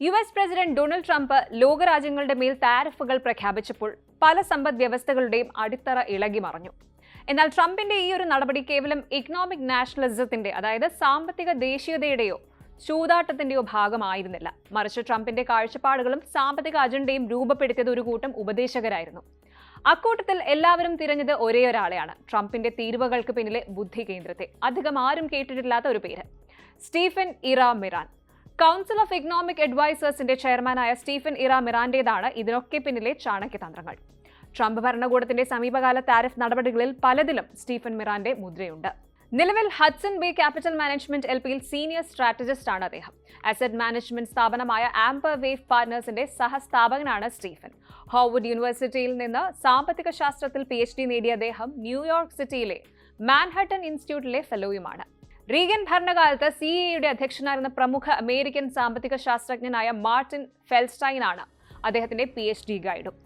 U S president Donald Trump ലോകരാജ്യങ്ങളുടെ മേൽ താരിഫുകൾ പ്രഖ്യാപിച്ചപ്പോൾ പല സമ്പദ് വ്യവസ്ഥകളുടെയും അടിത്തറ ഇളകി മറഞ്ഞു. എന്നാൽ ട്രംപിന്റെ ഈ ഒരു നടപടി കേവലം ഇക്കണോമിക് നാഷണലിസത്തിന്റെ അതായത് സാമ്പത്തിക ദേശീയതയുടെയോ ചൂതാട്ടത്തിന്റെയോ ഭാഗമായിരുന്നില്ല. മറിച്ച് ട്രംപിന്റെ കാഴ്ചപ്പാടുകളും സാമ്പത്തിക അജണ്ടയും രൂപപ്പെടുത്തിയത് ഒരു കൂട്ടം ഉപദേശകരായിരുന്നു. അക്കൂട്ടത്തിൽ എല്ലാവരും തിരഞ്ഞത് ഒരേ ഒരാളെയാണ് ട്രംപിന്റെ തീരുവകൾക്ക് പിന്നിലെ ബുദ്ധി കേന്ദ്രത്തെ. അധികം ആരും കേട്ടിട്ടില്ലാത്ത ഒരു പേര്. Stephen Ira Miran. Council of economic അഡ്വൈസേഴ്സിന്റെ ചെയർമാനായ സ്റ്റീഫൻ ഇറ മിറാന്റേതാണ് ഇതിനൊക്കെ പിന്നിലെ ചാണക്യതന്ത്രങ്ങൾ ട്രംപ് ഭരണകൂടത്തിന്റെ സമീപകാല താരിഫ് നടപടികളിൽ പലതിലും സ്റ്റീഫൻ മിറാന്റെ മുദ്രയുണ്ട്. നിലവിൽ Hudson Bay Capital Management L പിയിൽ സീനിയർ സ്ട്രാറ്റജിസ്റ്റ് ആണ് അദ്ദേഹം. അസറ്റ് മാനേജ്മെന്റ് സ്ഥാപനമായ ആംബർ വേവ് പാർട്ട്നേഴ്സിന്റെ സഹസ്ഥാപകനാണ് സ്റ്റീഫൻ ഹോർവുഡ് യൂണിവേഴ്സിറ്റിയിൽ നിന്ന് സാമ്പത്തിക ശാസ്ത്രത്തിൽ പി എച്ച് ഡി നേടിയ അദ്ദേഹം ന്യൂയോർക്ക് സിറ്റിയിലെ മാൻഹട്ടൺ ഇൻസ്റ്റിറ്റ്യൂട്ടിലെ ഫെലോയുമാണ് റീഗൻ ഭരണകാലത്ത് സി സിഇയുടെ അധ്യക്ഷനായിരുന്ന പ്രമുഖ അമേരിക്കൻ സാമ്പത്തിക ശാസ്ത്രജ്ഞനായ മാർട്ടിൻ ഫെൽസ്റ്റൈൻ ആണ് അദ്ദേഹത്തിന്റെ പി എച്ച് ഡി ഗൈഡും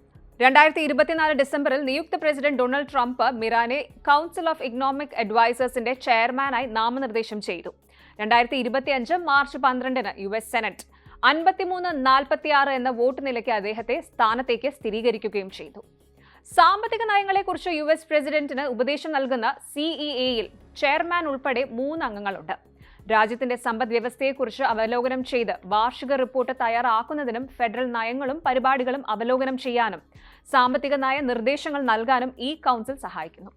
രണ്ടായിരത്തി ഇരുപത്തിനാല് ഡിസംബറിൽ നിയുക്ത പ്രസിഡന്റ് ഡൊണാൾഡ് ട്രംപ് മിറാനെ കൗൺസിൽ ഓഫ് ഇക്കണോമിക് അഡ്വൈസേഴ്സിന്റെ ചെയർമാനായി നാമനിർദ്ദേശം ചെയ്തു. രണ്ടായിരത്തി ഇരുപത്തിയഞ്ച് മാർച്ച് പന്ത്രണ്ടിന് യു എസ് സെനറ്റ് അൻപത്തിമൂന്ന് നാൽപ്പത്തിയാറ് എന്ന വോട്ട് നിലയ്ക്ക് അദ്ദേഹത്തെ സ്ഥാനത്തേക്ക് സ്ഥിരീകരിക്കുകയും ചെയ്തു. സാമ്പത്തിക നയങ്ങളെക്കുറിച്ച് യു എസ് പ്രസിഡന്റിന് ഉപദേശം നൽകുന്ന സിഇഎയിൽ ചെയർമാൻ ഉൾപ്പെടെ മൂന്ന് അംഗങ്ങളുണ്ട്. രാജ്യത്തിന്റെ സമ്പദ് വ്യവസ്ഥയെക്കുറിച്ച് അവലോകനം ചെയ്ത് വാർഷിക റിപ്പോർട്ട് തയ്യാറാക്കുന്നതിനും ഫെഡറൽ നയങ്ങളും പരിപാടികളും അവലോകനം ചെയ്യാനും സാമ്പത്തിക നയ നിർദ്ദേശങ്ങൾ നൽകാനും ഈ കൗൺസിൽ സഹായിക്കുന്നു.